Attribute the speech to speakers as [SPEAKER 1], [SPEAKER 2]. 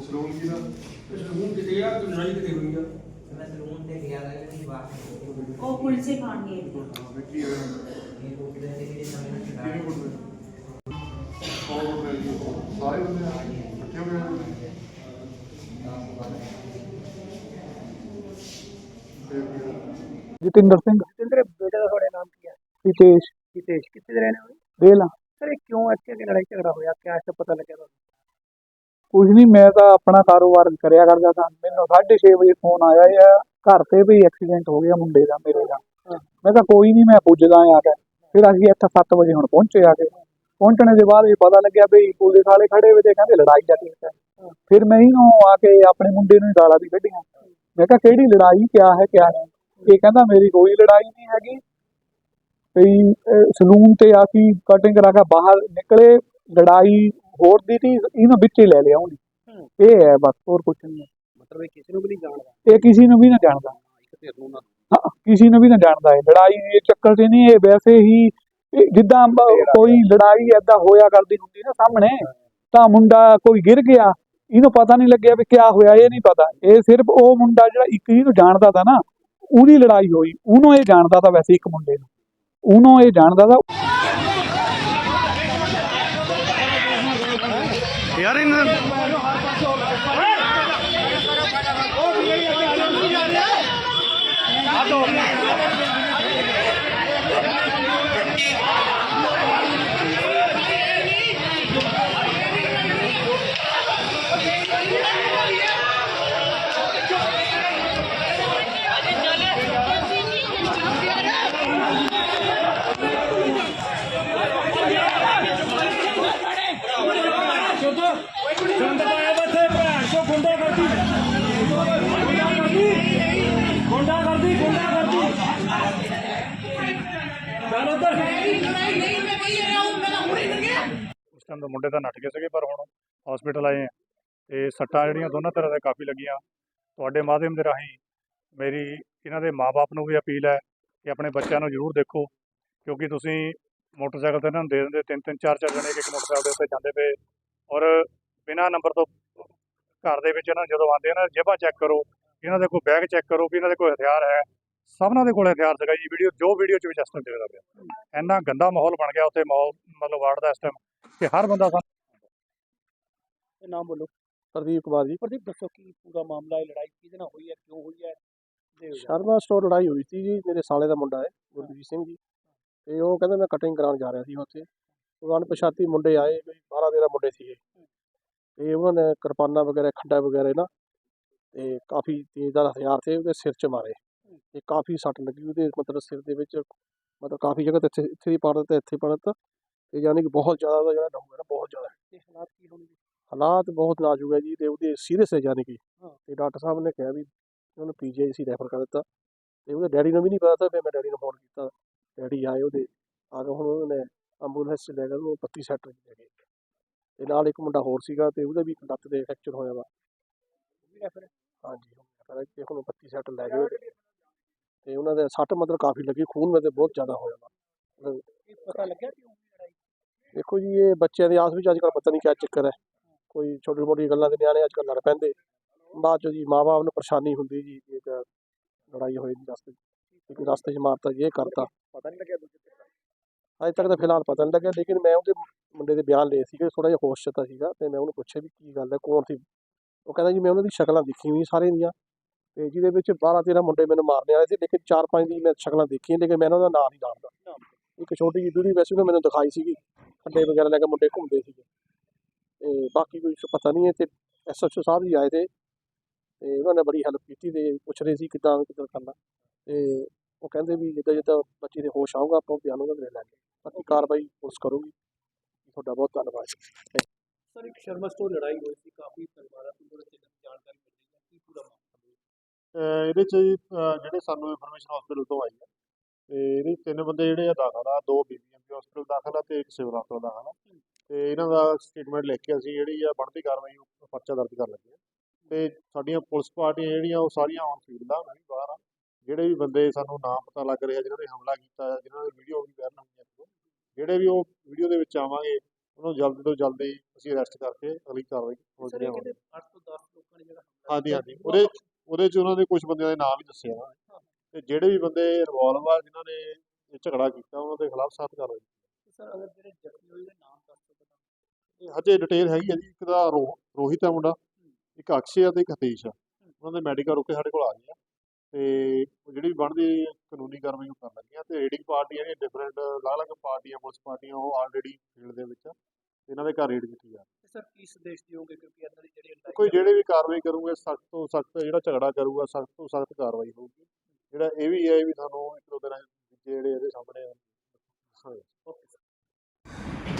[SPEAKER 1] Salon ਕੀ ਦਾ
[SPEAKER 2] salon ਕਿਤੇ ਆ ਕੋਈ ਲੜਾਈ ਕਿਤੇ ਹੋਈ ਆ
[SPEAKER 3] ਮੈਂ ਸਲੂਨ ਤੇ ਗਿਆ ਤਾਂ ਜਿਹੜੀ ਬਾਤ
[SPEAKER 4] ਉਹ ਕੁਲਚੇ ਖਾਣ ਗਏ ਸੀ।
[SPEAKER 1] ਹਾਂ ਵੀ ਕੀ ਹੋਇਆ
[SPEAKER 3] ਇਹ ਰੋਟੀ ਦੇ ਜਿਹੜੇ ਸਮੇਂ ਨਾਲ ਚੜਾ
[SPEAKER 1] ਕਿਹਨੇ ਕੁੱਟਦੇ ਕੌਣ ਕੁੱਟਦੇ ਜੀ ਸਾਰੇ ਬੰਦੇ ਆ ਇਕੱਠੇ ਹੋ ਗਏ ਫਿਰ ਕੀ ਹੋਇਆ?
[SPEAKER 5] ਜਤਿੰਦਰ ਸਿੰਘ
[SPEAKER 2] ਜਿੰਦਰ ਬੇਟੇ ਦਾ ਤੁਹਾਡੇ ਨਾਮ ਕੀ ਹੈ
[SPEAKER 5] ਹਿਤੇਸ਼
[SPEAKER 2] ਹਿਤੇਸ਼ ਕਿੱਥੇ ਦੇ ਰਹਿਣੇ ਵਾਲੇ
[SPEAKER 5] ਬੇਲਾ
[SPEAKER 2] ਸਰ ਇਹ ਕਿਉਂ ਇੱਥੇ ਕਿ ਲੜਾਈ ਝਗੜਾ ਹੋਇਆ ਕਿਆ ਇਸ ਪਤਾ ਲੱਗਿਆ ਤੁਹਾਨੂੰ
[SPEAKER 5] ਕੁਝ ਨਹੀਂ ਮੈਂ ਤਾਂ ਆਪਣਾ ਕਾਰੋਬਾਰ ਕਰਿਆ ਕਰਦਾ ਸਾਂ। ਮੈਨੂੰ 6:30 ਵਜੇ ਫੋਨ ਆਇਆ ਆ ਘਰ ਤੇ ਵੀ ਐਕਸੀਡੈਂਟ ਹੋ ਗਿਆ ਮੁੰਡੇ ਦਾ ਮੇਰੇ ਦਾ। ਮੈਂ ਕਿਹਾ ਕੋਈ ਨਹੀਂ ਮੈਂ ਪੁੱਜਦਾ ਆ ਕੇ। ਫਿਰ ਅਸੀਂ ਇੱਥੇ 7 ਵਜੇ ਹੁਣ ਪਹੁੰਚੇ ਆ ਕੇ। ਪਹੁੰਚਣੇ ਦੇ ਬਾਅਦ ਇਹ ਪਤਾ ਲੱਗਿਆ ਵੀ ਪੁਲਿਸ ਵਾਲੇ ਖੜੇ ਹੋਏ ਤੇ ਕਹਿੰਦੇ ਲੜਾਈ ਦਾ ਕੇਸ ਹੈ। ਫਿਰ ਮੈਂ ਇਹਨੂੰ ਆ ਕੇ ਆਪਣੇ ਮੁੰਡੇ ਨੂੰ ਗਾਲਾਂ ਵੀ ਕੱਢੀਆਂ। ਮੈਂ ਕਿਹਾ ਕਿਹੜੀ ਲੜਾਈ ਕਿਆ ਹੈ ਕਿਆ ਨਹੀਂ? ਇਹ ਕਹਿੰਦਾ ਮੇਰੀ ਕੋਈ ਲੜਾਈ ਨਹੀਂ ਹੈਗੀ। ਵੀ ਸਲੂਨ ਤੇ ਆ ਕੇ ਕਟਿੰਗ ਕਰਾ ਕੇ ਬਾਹਰ ਨਿਕਲੇ ਲੜਾਈ ਹੋਰ ਦੀ ਤੀ ਇਹਨੂੰ ਵਿੱਚ ਹੀ ਲੈ ਲਿਆ ਉਹਨੇ। ਇਹ ਹੈ ਬਸ ਹੋਰ ਕੁਝ ਨਹੀਂ। ਹੈ।
[SPEAKER 2] ਮਤਲਬ ਇਹ ਕਿਸੇ ਨੂੰ ਵੀ ਨਹੀਂ ਜਾਣਦਾ।
[SPEAKER 5] ਇਹ ਕਿਸੇ ਨੂੰ ਵੀ ਨਾ ਜਾਣਦਾ।
[SPEAKER 2] ਇੱਕ ਧਿਰ ਨੂੰ ਨਾ
[SPEAKER 5] ਹਾਂ, ਕਿਸੇ ਨੂੰ ਵੀ ਨਾ ਜਾਣਦਾ ਹੈ ਲੜਾਈ ਇਹ ਚੱਕਰ ਤੇ ਨਹੀਂ ਇਹ ਵੈਸੇ ਹੀ ਜਿੱਦਾਂ ਕੋਈ ਲੜਾਈ ਏਦਾਂ ਹੋਇਆ ਕਰਦੀ ਹੁੰਦੀ ਨਾ ਸਾਹਮਣੇ ਤਾਂ ਮੁੰਡਾ ਕੋਈ ਗਿਰ ਗਿਆ। ਇਹਨੂੰ ਪਤਾ ਨਹੀਂ ਲੱਗਿਆ ਵੀ ਕਿਆ ਹੋਇਆ ਇਹ ਨਹੀਂ ਪਤਾ। ਇਹ ਸਿਰਫ ਉਹ ਮੁੰਡਾ ਜਿਹੜਾ ਇੱਕ ਇਹਨੂੰ ਜਾਣਦਾ ਤਾ ਨਾ ਉਹਦੀ ਲੜਾਈ ਹੋਈ। ਉਹਨੂੰ ਇਹ ਜਾਣਦਾ ਤਾਂ ਵੈਸੇ ਇੱਕ ਮੁੰਡੇ ਨੂੰ। ਉਹਨੂੰ ਇਹ ਜਾਣਦਾ ਤਾਂ।
[SPEAKER 1] ਯਾਰ ਇਹਨਾਂ
[SPEAKER 6] ਗੰਦ ਕੋ ਗੁੰਡਾ ਕਰਦੀ ਚੱਲ ਉੱਧਰ।
[SPEAKER 7] ਉਸ ਟਾਈਮ ਤਾਂ ਮੁੰਡੇ ਤਾਂ ਨੱਠ ਗਏ ਸੀਗੇ, ਪਰ ਹੁਣ ਹਸਪੀਟਲ ਆਏ ਆ। ਤੇ ਸੱਟਾਂ ਜਿਹੜੀਆਂ ਦੋਨਾਂ ਤਰ੍ਹਾਂ ਦੇ ਕਾਫੀ ਲੱਗੀਆਂ। ਤੁਹਾਡੇ ਮਾਧਿਅਮ ਦੇ ਰਾਹੀਂ ਮੇਰੀ ਇਹਨਾਂ ਦੇ ਮਾਪੇ ਨੂੰ ਵੀ ਅਪੀਲ ਹੈ ਕਿ ਆਪਣੇ ਬੱਚਿਆਂ ਨੂੰ ਜ਼ਰੂਰ ਦੇਖੋ, ਕਿਉਂਕਿ ਤੁਸੀਂ ਮੋਟਰਸਾਈਕਲ ਤੇ ਇਹਨਾਂ ਨੂੰ ਦੇ ਦਿੰਦੇ ਤਿੰਨ ਤਿੰਨ ਚਾਰ ਚਾਰ ਜਣੇ ਇੱਕ ਇੱਕ ਮੋਟਰਸਾਈਕਲ ਦੇ ਉੱਤੇ ਜਾਂਦੇ ਪਏ ਔਰ ਬਿਨਾਂ ਨੰਬਰ ਤੋਂ ਘਰ ਦੇ ਵਿੱਚ ਇਹਨਾਂ ਨੂੰ ਜਦੋਂ ਆਉਂਦੇ ਆ ਨਾ ਜੇਬਾਂ ਚੈੱਕ ਕਰੋ ਇਹਨਾਂ ਦੇ ਕੋਈ ਬੈਗ ਚੈੱਕ ਕਰੋ ਵੀ ਇਹਨਾਂ ਦੇ ਕੋਈ ਹਥਿਆਰ ਹੈ। ਸਭਨਾਂ ਦੇ ਕੋਲ ਹਥਿਆਰ ਸੀਗਾ ਜੀ ਵੀਡੀਓ ਜੋ ਵੀਡੀਓ ਚ ਵੀ ਇਸ ਟਾਈਮ ਦਿਖਦਾ ਪਿਆ। ਇੰਨਾ ਗੰਦਾ ਮਾਹੌਲ ਬਣ ਗਿਆ ਉੱਥੇ ਮਾਹੌਲ ਮਤਲਬ ਵਾਰਡ ਦਾ ਇਸ ਟਾਈਮ ਕਿ ਹਰ ਬੰਦਾ ਸਾਨੂੰ
[SPEAKER 2] ਇਹ ਨਾਮ ਬੋਲੋ।
[SPEAKER 8] ਪ੍ਰਦੀਪ ਕੁਮਾਰ ਜੀ।
[SPEAKER 2] ਪ੍ਰਦੀਪ ਦੱਸੋ ਕੀ ਪੂਰਾ ਮਾਮਲਾ ਹੈ ਲੜਾਈ ਕਿਹਦੇ ਨਾਲ ਹੋਈ ਹੈ ਕਿਉਂ ਹੋਈ ਹੈ?
[SPEAKER 8] ਸ਼ਰਮਾ ਸਟੋਰ ਲੜਾਈ ਹੋਈ ਸੀ ਜੀ ਮੇਰੇ ਸਾਲੇ ਦਾ ਮੁੰਡਾ ਹੈ ਗੁਰਜੀਤ ਸਿੰਘ ਜੀ। ਤੇ ਉਹ ਕਹਿੰਦਾ ਮੈਂ ਕਟਿੰਗ ਕਰਾਉਣ ਜਾ ਰਿਹਾ ਸੀ ਉੱਥੇ। ਉਹ ਅਣਪਛਾਤੀ ਮੁੰਡੇ ਆਏ ਕੋਈ 12 13 ਮੁੰਡੇ ਸੀਗੇ। ਤੇ ਉਹਨਾਂ ਨੇ ਕਿਰਪਾਨਾਂ ਵਗੈਰਾ ਖੱਡਾ ਵਗੈਰਾ ਨਾ ਤੇ ਕਾਫੀ ਤੇਜ਼ਦਾਰ ਹਥਿਆਰ ਤੇ ਉਹਦੇ ਸਿਰ 'ਚ ਮਾਰੇ ਤੇ ਕਾਫੀ ਸੱਟ ਲੱਗੀ ਉਹਦੇ ਮਤਲਬ ਸਿਰ ਦੇ ਵਿੱਚ ਮਤਲਬ ਕਾਫੀ ਜਗ੍ਹਾ ਤੇ ਇੱਥੇ ਇੱਥੇ ਦੀ ਪੜਤ ਤੇ ਇੱਥੇ ਪੜਤ ਤੇ ਯਾਨੀ ਕਿ ਬਹੁਤ ਜ਼ਿਆਦਾ ਉਹਦਾ ਜਿਹੜਾ ਡਾਊਨ ਹੈ ਨਾ ਬਹੁਤ ਜ਼ਿਆਦਾ।
[SPEAKER 2] ਤੇ ਹਾਲਾਤ ਕੀ ਹੋਣਗੇ?
[SPEAKER 8] ਹਾਲਾਤ ਬਹੁਤ ਨਾਜ਼ੁਕ ਹੈ ਜੀ ਤੇ ਉਹਦੇ ਸੀਰੀਅਸ ਹੈ ਯਾਨੀ ਕਿ। ਤੇ ਡਾਕਟਰ ਸਾਹਿਬ ਨੇ ਕਿਹਾ ਵੀ ਉਹਨੂੰ ਪੀਜੀਆਈਸੀ ਰੈਫਰ ਕਰ ਦਿੱਤਾ ਤੇ ਉਹਦੇ ਡੈਡੀ ਨੂੰ ਵੀ ਨਹੀਂ ਪਤਾ ਤਾਂ ਫਿਰ ਮੈਂ ਡੈਡੀ ਨੂੰ ਫੋਨ ਕੀਤਾ। ਡੈਡੀ ਆਏ ਉਹਦੇ ਆ ਕੇ ਹੁਣ ਉਹਨੇ ਐਂਬੂਲੈਂਸ 'ਚ ਲੈ ਕੇ ਉਹਨੂੰ 32 ਸੈਕਟਰ ਲੈ ਗਏ ਤੇ ਨਾਲ ਇੱਕ ਮੁੰਡਾ ਹੋਰ ਸੀਗਾ ਤੇ ਉਹਦਾ ਵੀ ਲੱਤ ਦੇ ਫ੍ਰੈਕਚਰ ਹੋਇਆ ਵਾ। ਹਾਂਜੀ ਫਿਰ। ਇੱਥੇ ਹੁਣ 32 ਸੈਕਟਰ ਲੈ ਗਏ। ਤੇ ਉਹਨਾਂ ਦੇ ਸੱਟ ਮਤਲਬ ਕਾਫੀ ਲੱਗੀ ਖੂਨ ਤੇ ਬਹੁਤ ਜ਼ਿਆਦਾ ਹੋਇਆ ਵਾ।
[SPEAKER 2] ਇਹ ਪਤਾ ਲੱਗਿਆ
[SPEAKER 8] ਦੇਖੋ ਜੀ ਇਹ ਬੱਚਿਆਂ ਦੇ ਆਸ ਵਿੱਚ ਅੱਜ ਕੱਲ੍ਹ ਪਤਾ ਨਹੀਂ ਕਿਆ ਚੱਕਰ ਹੈ। ਕੋਈ ਛੋਟੀ ਮੋਟੀ ਗੱਲਾਂ ਦੇ ਨਿਆਣੇ ਅੱਜ ਕੱਲ੍ਹ ਲੜ ਪੈਂਦੇ। ਬਾਅਦ ਚੋਂ ਜੀ ਮਾਂ-ਬਾਪ ਨੂੰ ਪਰੇਸ਼ਾਨੀ ਹੁੰਦੀ ਜੀ ਕਿ ਇੱਕ ਲੜਾਈ ਹੋਈ ਦੀ ਰਸਤੇ 'ਚ। ਕਿ ਰਸਤੇ 'ਚ ਮਾਰਤਾ ਜੀ ਇਹ ਕਰਤਾ।
[SPEAKER 2] ਪਤਾ ਨਹੀਂ ਲੱਗਿਆ ਦੂਜੇ ਤੇ
[SPEAKER 8] ਅਜੇ ਤੱਕ ਤਾਂ ਫਿਲਹਾਲ ਪਤਾ ਨਹੀਂ ਲੱਗਿਆ ਲੇਕਿਨ ਮੈਂ ਉਹਦੇ ਮੁੰਡੇ ਦੇ ਬਿਆਨ ਲਏ ਸੀਗੇ ਥੋੜਾ ਜਿਹਾ ਹੋਸ਼ 'ਚ ਤਾਂ ਸੀਗਾ ਤੇ ਮੈਂ ਉਹਨੂੰ ਪੁੱਛਿਆ ਵੀ ਕੀ ਗੱਲ ਹੈ, ਕੌਣ ਸੀ? ਉਹ ਕਹਿੰਦਾ ਜੀ ਮੈਂ ਉਹਨਾਂ ਦੀ ਸ਼ਕਲਾਂ ਦੇਖੀ ਹੋਈ ਸਾਰੇ ਦੀਆਂ ਤੇ ਜਿਹਦੇ ਵਿੱਚ 12 13 ਮੁੰਡੇ ਮੈਨੂੰ ਮਾਰਨੇ ਆਏ ਸੀ, ਲੇਕਿਨ ਚਾਰ ਪੰਜ ਦੀ ਮੈਂ ਸ਼ਕਲਾਂ ਦੇਖੀਆਂ, ਲੇਕਿਨ ਮੈਂ ਉਹਨਾਂ ਦਾ ਨਾਮ ਨਹੀਂ ਜਾਣਦਾ। ਇੱਕ ਛੋਟੀ ਜਿਹੀ ਦੂਰੀ ਵੈਸੇ ਉਹਨੇ ਮੈਨੂੰ ਦਿਖਾਈ ਸੀਗੀ, ਖੱਡੇ ਵਗੈਰਾ ਲੈ ਕੇ ਮੁੰਡੇ ਘੁੰਮਦੇ ਸੀਗੇ। ਤੇ ਬਾਕੀ ਕੋਈ ਪਤਾ ਨਹੀਂ ਹੈ ਤੇ ਐਸਐਚਓ ਸਾਹਿਬ ਜੀ ਆਏ ਤੇ ਤੇ ਉਹਨਾਂ ਨੇ ਬੜੀ ਹੈਲਪ ਕੀਤੀ ਤੇ ਪੁੱਛ ਰਹੇ ਸੀ ਕਿੱਦਾਂ ਕਿੱਦਾਂ ਕਰਨਾ। ਤੇ ਉਹ ਕਹਿੰਦੇ ਵੀ ਜਿੱਦਾਂ ਜਿੱਦਾਂ ਬੱਚੇ ਦੇ ਹੋਸ਼ ਆਊਗਾ, ਆਪਾਂ ਉਹ ਬਿਆਨ ਉਹਨਾਂ ਦੇ ਲੈ ਲਾਂਗੇ। ਬਾਕੀ ਕਾਰਵਾਈ ਪੁਲਿਸ ਕਰੂਗੀ। ਤੁਹਾਡਾ ਬਹੁਤ ਧੰਨਵਾਦ।
[SPEAKER 2] ਸਰ ਇੱਕ ਸ਼ਰਮਾ ਸਟੋਰ ਲੜਾਈ ਹੋਈ ਸੀ ਕਾਫੀ ਪਰਿਵਾਰਾਂ ਤੋਂ ਉਹਦੇ ਤੇ ਜਾਣਕਾਰੀ ਮਿਲੀ ਹੈ ਕੀ ਪੂਰਾ ਮਾਮਲਾ
[SPEAKER 7] ਅਹ ਇਹਦੇ ਚ ਜਿਹੜੇ ਸਾਨੂੰ ਇਨਫੋਰਮੇਸ਼ਨ ਹਸਪੀਟਲ ਤੋਂ ਆਈ ਹੈ ਤੇ ਇਹਦੇ ਤਿੰਨ ਬੰਦੇ ਜਿਹੜੇ ਆ ਦਾਖਲ ਆ ਦੋ ਬੀਬੀਐਮਪੀ ਹਸਪੀਟਲ ਦਾਖਲ ਆ ਤੇ ਇੱਕ ਸਿਵਲ ਹਸਪਤਾਲ ਦਾਖਲ ਆ। ਤੇ ਇਹਨਾਂ ਦਾ ਸਟੇਟਮੈਂਟ ਲਿਖ ਕੇ ਅਸੀਂ ਜਿਹੜੀ ਆ ਬਣਦੀ ਕਾਰਵਾਈ ਪਰਚਾ ਦਰਜ ਕਰ ਲੱਗੇ ਆ ਤੇ ਸਾਡੀਆਂ ਪੁਲਿਸ ਪਾਰਟੀਆਂ ਜਿਹੜੀਆਂ ਉਹ ਸਾਰੀਆਂ ਔਨ ਫੀਲਡ ਆ ਵੀ ਬਾਹਰ ਆ। ਜਿਹੜੇ ਵੀ ਬੰਦੇ ਸਾਨੂੰ ਨਾਮ ਪਤਾ ਲੱਗ ਰਿਹਾ ਜਿਨ੍ਹਾਂ ਨੇ ਹਮਲਾ ਕੀਤਾ ਹੈ ਜਿਨ੍ਹਾਂ ਦੀ ਵੀਡੀਓ ਵੀ ਵਾਇਰਲ ਹੋਈਆਂ ਨੇ ਜਿਹੜੇ ਵੀ ਉਹ ਵੀਡੀਓ ਦੇ ਵਿੱਚ ਆਵਾਂਗੇ ਉਹਨੂੰ ਜਲਦੀ ਤੋਂ ਜਲਦੀ ਅਸੀਂ ਅਰੈਸਟ ਕਰਕੇ ਅਗਲੀ ਕਾਰਵਾਈ ਹੋ
[SPEAKER 2] 8 ਤੋਂ
[SPEAKER 4] ਹਾਂਜੀ ਹਾਂਜੀ। ਉਹਦੇ ਉਹਦੇ 'ਚ ਉਹਨਾਂ ਦੇ ਕੁਝ ਬੰਦਿਆਂ ਦੇ ਨਾਮ ਵੀ ਦੱਸੇ ਨੇ ਤੇ ਜਿਹੜੇ ਵੀ ਬੰਦੇ ਇਨਵੋਲਵ ਆ ਜਿਨ੍ਹਾਂ ਨੇ ਇਹ ਝਗੜਾ ਕੀਤਾ ਉਹਨਾਂ ਦੇ ਖਿਲਾਫ ਸਖਤ ਕਾਰਵਾਈ
[SPEAKER 2] ਸਰ ਅਗਰ ਜਿਹੜੇ ਜ਼ਖਮੀ ਹੋਏ ਦੇ ਨਾਮ ਦੱਸ ਦਿਓ ਪਤਾ
[SPEAKER 4] ਇਹ ਹਜੇ ਡਿਟੇਲ ਹੈਗੀ ਆ ਜੀ। ਇੱਕ ਦਾ ਰੋਹਿਤ ਆ ਮੁੰਡਾ ਇੱਕ ਅਕਸ਼ੇ ਆ ਤੇ ਇੱਕ ਹਤੀਸ਼ ਆ। ਉਹਨਾਂ ਦੇ ਮੈਡੀਕਲ ਰੁਕੇ ਸਾਡੇ ਕੋਲ ਆ ਗਏ ਆ। ਤੇ ਉਹ ਜਿਹੜੀ ਬਣਦੀ ਕਾਨੂੰਨੀ ਕਾਰਵਾਈ ਉਹ ਕਰਨ ਲੱਗੇ ਆ ਤੇ ਰੇਡਿੰਗ ਪਾਰਟੀਆਂ ਨੇ ਡਿਫਰੈਂਟ ਅਲੱਗ-ਅਲੱਗ ਪਾਰਟੀਆਂ ਪੁਲਿਸ ਪਾਰਟੀਆਂ ਉਹ ਆਲਰੇਡੀ ਫੀਲਡ ਦੇ ਵਿੱਚ ਇਹਨਾਂ ਦੇ ਘਰ ਰੇਡ ਕੀਤੀ ਜਾ ਰਹੀ
[SPEAKER 2] ਤੇ ਸਰ ਕੀ ਸੰਦੇਸ਼ ਦਿਓਗੇ ਕਿਉਂਕਿ ਇਹਨਾਂ ਦੀ ਜਿਹੜੀ
[SPEAKER 4] ਹੈ। ਕੋਈ ਜਿਹੜੇ ਵੀ ਕਾਰਵਾਈ ਕਰੂਗੇ ਸਖਤ ਤੋਂ ਸਖਤ ਜਿਹੜਾ ਝਗੜਾ ਕਰੂਗਾ ਸਖਤ ਤੋਂ ਸਖਤ ਕਾਰਵਾਈ ਹੋਊਗੀ। ਜਿਹੜਾ ਇਹ ਵੀ ਹੈ ਵੀ ਸਾਨੂੰ ਇੱਕ ਦੋ ਦਿਨਾਂ ਜਿਹੜੇ ਇਹਦੇ ਸਾਹਮਣੇ ਆ
[SPEAKER 2] ਓਕੇ